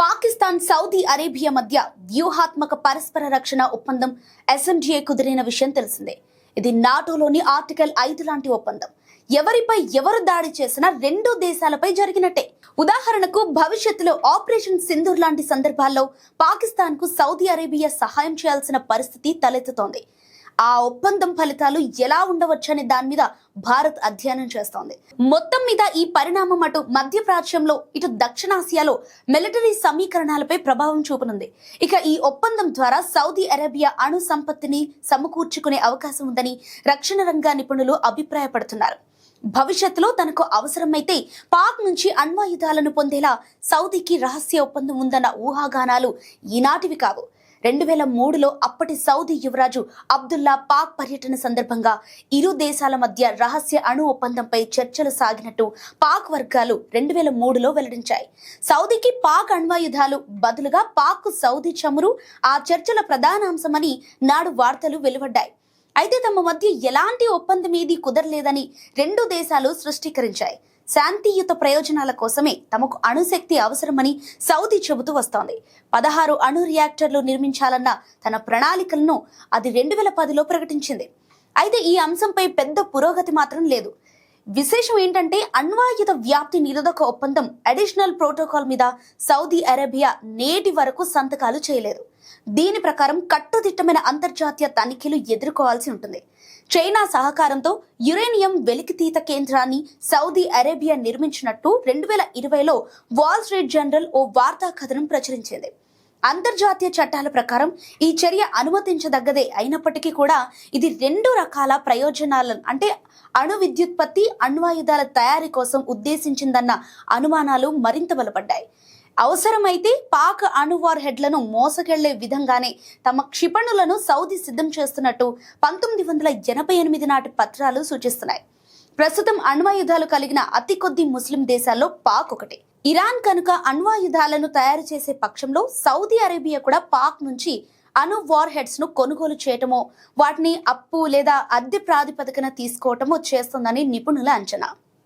Pakistan Saudi Arabia మధ్య వ్యూహాత్మక పరస్పర రక్షణ ఒప్పందం ఎస్ఎండిఏ కుదిరిన విషయం తెలిసిందే. ఇది నాటోలోని ఆర్టికల్ ఐదు లాంటి ఒప్పందం. ఎవరిపై ఎవరు దాడి చేసినా రెండు దేశాలపై జరిగినట్టే. ఉదాహరణకు భవిష్యత్తులో ఆపరేషన్ సింధూర్ లాంటి సందర్భాల్లో పాకిస్తాన్కు సౌదీ అరేబియా సహాయం చేయాల్సిన పరిస్థితి తలెత్తుతోంది. ఆ ఒప్పందం ఫలితాలు ఎలా ఉండవచ్చనే దాని మీద భారత్ అధ్యయనం చేస్తోంది. మొత్తం మీద ఈ పరిణామం అటు మధ్యప్రాచ్యంలో ఇటు దక్షిణాసియాలో మిలిటరీ సమీకరణాలపై ప్రభావం చూపనుంది. ఇక ఈ ఒప్పందం ద్వారా సౌదీ అరేబియా అణు సంపత్తిని సమకూర్చుకునే అవకాశం ఉందని రక్షణ రంగ నిపుణులు అభిప్రాయపడుతున్నారు. భవిష్యత్తులో తనకు అవసరమైతే పాక్ నుంచి అణ్వాయుధాలను పొందేలా సౌదీకి రహస్య ఒప్పందం ఉందన్న ఊహాగానాలు ఈనాటివి కావు. రెండు వేల మూడులో అప్పటి సౌదీ యువరాజు అబ్దుల్లా పాక్ పర్యటన సందర్భంగా ఇరు దేశాల మధ్య రహస్య అణు ఒప్పందంపై చర్చలు సాగినట్టు పాక్ వర్గాలు రెండు వేల మూడులో వెల్లడించాయి. సౌదీకి పాక్ అణ్వాయుధాలు బదులుగా పాక్ సౌదీ చమురు ఆ చర్చల ప్రధానాంశమని నాడు వార్తలు వెలువడ్డాయి. అయితే తమ మధ్య ఎలాంటి ఒప్పందం ఏది కుదరలేదని రెండు దేశాలు సృష్టీకరించాయి. శాంతియుత ప్రయోజనాల కోసమే తమకు అణుశక్తి అవసరమని సౌదీ చెబుతూ వస్తోంది. పదహారు అణు రియాక్టర్లు నిర్మించాలన్న తన ప్రణాళికలను అది రెండు వేల పదిలో ప్రకటించింది. అయితే ఈ అంశంపై పెద్ద పురోగతి మాత్రం లేదు. విశేషం ఏంటంటే అణ్వాయుధ వ్యాప్తి నిరోధక ఒప్పందం అడిషనల్ ప్రోటోకాల్ మీద సౌదీ అరేబియా నేటి వరకు సంతకాలు చేయలేదు. దీని ప్రకారం కట్టుదిట్టమైన అంతర్జాతీయ తనిఖీలు ఎదుర్కోవాల్సి ఉంటుంది. చైనా సహకారంతో యురేనియం వెలికితీత కేంద్రాన్ని సౌదీ అరేబియా నిర్మించినట్టు రెండు వేల ఇరవైలో వాల్ స్ట్రీట్ జనరల్ ఓ వార్తా కథనం ప్రచురించింది. అంతర్జాతీయ చట్టాల ప్రకారం ఈ చర్య అనుమతించదగ్గదే అయినప్పటికీ కూడా ఇది రెండు రకాల ప్రయోజనాలను అంటే అణు విద్యుత్పత్తి అణ్వాయుధాల తయారీ కోసం ఉద్దేశించిందన్న అనుమానాలు మరింత బలపడ్డాయి. అవసరమైతే పాక్ అణువార్ హెడ్లను మోసకెళ్ళే విధంగానే తమ క్షిపణులను సౌదీ సిద్ధం చేస్తున్నట్టు పంతొమ్మిది వందల ఎనభై ఎనిమిది నాటి పత్రాలు సూచిస్తున్నాయి. ప్రస్తుతం అణ్వాయుధాలు కలిగిన అతి కొద్ది ముస్లిం దేశాల్లో పాక్ ఒకటి. ఇరాన్ కనుక అణ్వాయుధాలను తయారు చేసే పక్షంలో సౌదీ అరేబియా కూడా పాక్ నుంచి అణు వార్ హెడ్స్ను కొనుగోలు చేయటమో వాటిని అప్పు లేదా అద్దె ప్రాతిపదికన తీసుకోవటమో చేస్తుందని నిపుణుల అంచనా.